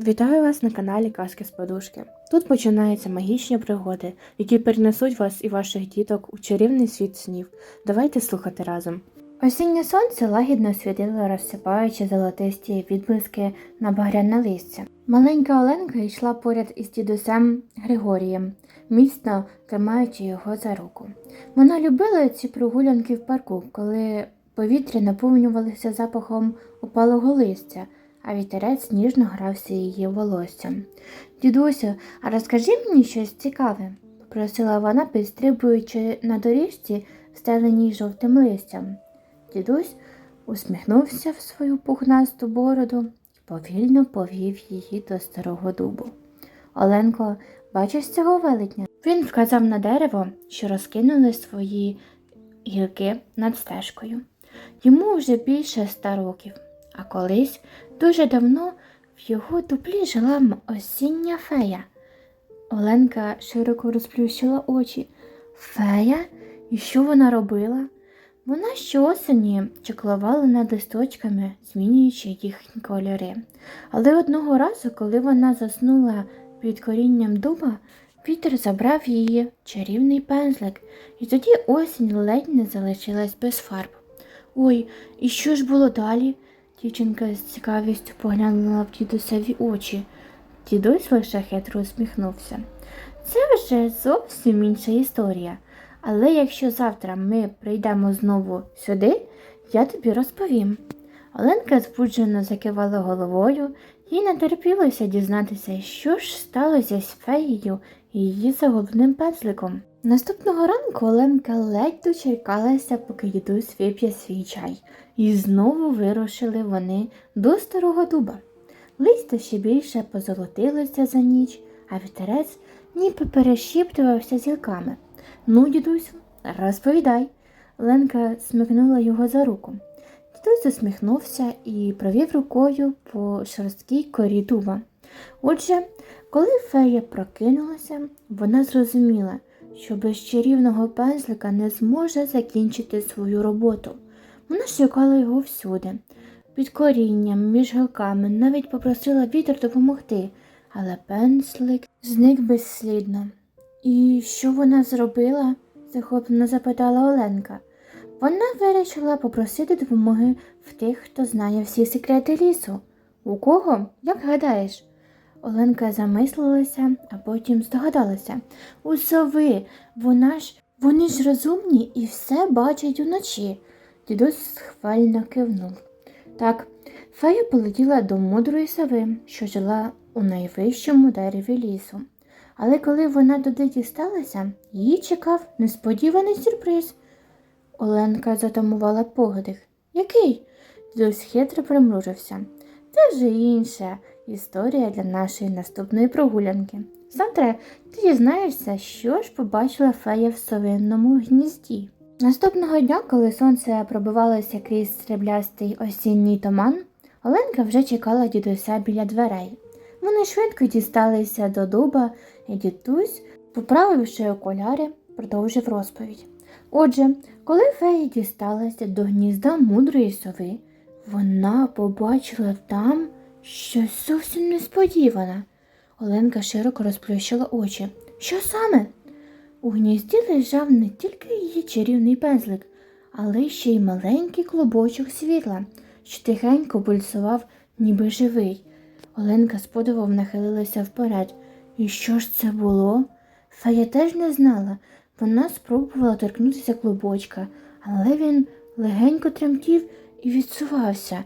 Вітаю вас на каналі Казки з Подушки. Тут починаються магічні пригоди, які перенесуть вас і ваших діток у чарівний світ снів. Давайте слухати разом. Осіннє сонце лагідно світило, розсипаючи золотисті відблиски на багряне листя. Маленька Оленка йшла поряд із дідусем Григорієм, міцно тримаючи його за руку. Вона любила ці прогулянки в парку, коли повітря наповнювалося запахом опалого листя, а вітерець ніжно грався її волоссям. Дідусю, а розкажи мені щось цікаве, попросила вона, підстрибуючи на доріжці, стеленій жовтим листям. Дідусь усміхнувся в свою пухнасту бороду і повільно повів її до старого дубу. Оленко, бачиш цього велетня? Він вказав на дерево, що розкинули свої гілки над стежкою. Йому вже більше ста років, а колись дуже давно в його дуплі жила осіння фея. Оленка широко розплющила очі. Фея? І що вона робила? Вона щоосені чеклувала над листочками, змінюючи їхні кольори. Але одного разу, коли вона заснула під корінням дуба, вітер забрав її чарівний пензлик, і тоді осінь ледь не залишилась без фарб. Ой, і що ж було далі? Дівчинка з цікавістю поглянула в дідусеві очі. Дідусь лише хитро усміхнувся. Це вже зовсім інша історія. Але якщо завтра ми прийдемо знову сюди, я тобі розповім. Оленка збуджено закивала головою, їй не терпілося дізнатися, що ж сталося з феєю її загубним пензликом. Наступного ранку Оленка ледь дочекалася, поки дідусь вип'є свій чай, і знову вирушили вони до старого дуба. Листя ще більше позолотилося за ніч, а вітерець ніби перешіптувався з гілками. Ну, дідусю, розповідай. Ленка смикнула його за руку. Дідусь усміхнувся і провів рукою по шорсткій корі дуба. Отже, коли фея прокинулася, вона зрозуміла, що без чарівного пензлика не зможе закінчити свою роботу. Вона шукала його всюди, під корінням, між гілками, навіть попросила вітер допомогти, але пензлик зник безслідно. І що вона зробила? захоплено запитала Оленка. Вона вирішила попросити допомоги в тих, хто знає всі секрети лісу. У кого? Як гадаєш? Оленка замислилася, а потім здогадалася. У сови, вона ж, вони ж розумні і все бачать уночі. Дідусь схвально кивнув. Так, фея полетіла до мудрої сови, що жила у найвищому дереві лісу. Але коли вона туди дісталася, її чекав несподіваний сюрприз. Оленка затамувала подих. Який? Дідусь хитро примружився. Це вже інша історія для нашої наступної прогулянки. Завтра ти дізнаєшся, що ж побачила фея в совинному гнізді. Наступного дня, коли сонце пробивалося крізь сріблястий осінній туман, Оленка вже чекала дідуся біля дверей. Вони швидко дісталися до дуба, і дідусь, поправивши окуляри, продовжив розповідь. Отже, коли фея дісталася до гнізда мудрої сови, вона побачила там щось зовсім несподіване. Оленка широко розплющила очі. Що саме? У гнізді лежав не тільки її чарівний пензлик, але ще й маленький клубочок світла, що тихенько пульсував, ніби живий. Оленка з подивом нахилилася вперед. І що ж це було? Фея теж не знала. Вона спробувала торкнутися клубочка, але він легенько тремтів і відсувався.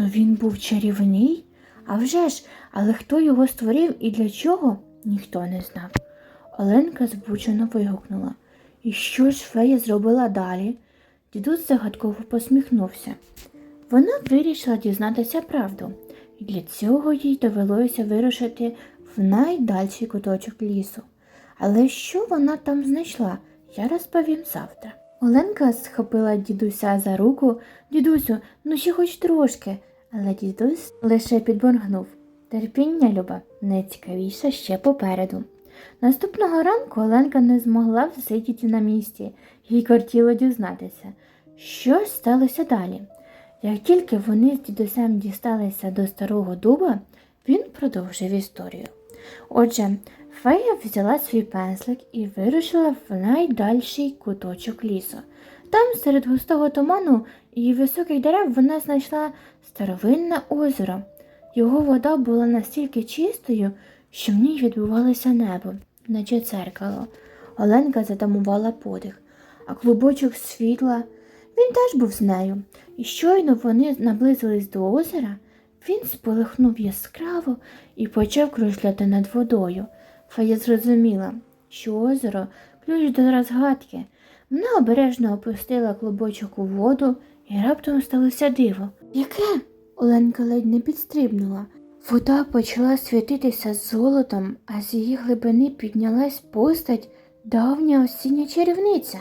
То він був чарівний? А вже ж, але хто його створив і для чого, ніхто не знав. Оленка збуджено вигукнула. І що ж фея зробила далі? Дідусь загадково посміхнувся. Вона вирішила дізнатися правду, і для цього їй довелося вирушити в найдальший куточок лісу. Але що вона там знайшла, я розповім завтра. Оленка схопила дідуся за руку. Дідусю, ну ще хоч трошки. Але дідусь лише підборгнув. Терпіння, Люба, найцікавіше ще попереду. Наступного ранку Оленка не змогла всидіти на місці, їй кортіло дізнатися, що сталося далі. Як тільки вони з дідусем дісталися до старого дуба, Він продовжив історію. Отже, фея взяла свій пензлик і вирушила в найдальший куточок лісу. Там, серед густого туману і високих дерев, вона знайшла старовинне озеро. Його вода була настільки чистою, що в ній відбувалося небо, наче церкало. Оленка затамувала подих, а клубочок світла він теж був з нею. І щойно вони наблизились до озера, він сполихнув яскраво і почав кружляти над водою. Фея зрозуміла, що озеро ключ до розгадки. Вона обережно опустила клубочок у воду і раптом сталося диво. Яке? Оленка ледь не підстрибнула. Вода почала світитися золотом, а з її глибини піднялась постать давня осіння чарівниця,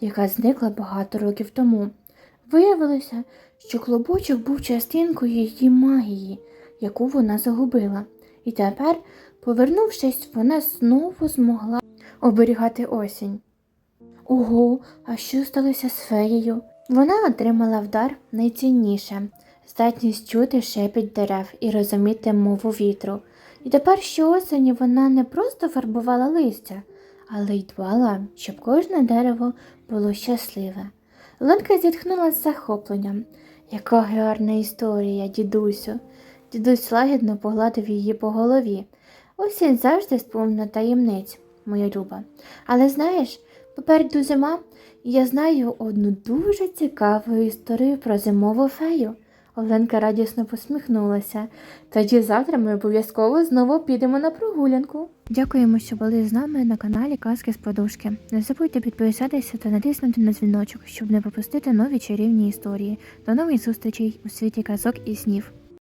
яка зникла багато років тому. Виявилося, що клубочок був частинкою її магії, яку вона загубила. І тепер, повернувшись, вона знову змогла оберігати осінь. Ого, а що сталося з феєю? Вона отримала вдар найцінніше здатність чути шепіт дерев і розуміти мову вітру. І тепер щоосені вона не просто фарбувала листя, але й дбала, щоб кожне дерево було щасливе. Ленка зітхнула з захопленням. Яка гарна історія, дідусю. Дідусь лагідно погладив її по голові. Осінь завжди сповнена таємниць, моя люба. Але знаєш, попереду зима, і я знаю одну дуже цікаву історію про зимову фею. Оленка радісно посміхнулася. Тоді завтра ми обов'язково знову підемо на прогулянку. Дякуємо, що були з нами на каналі Казки з Подушки. Не забудьте підписатися та натиснути на дзвіночок, щоб не пропустити нові чарівні історії. До нових зустрічей у світі казок і снів.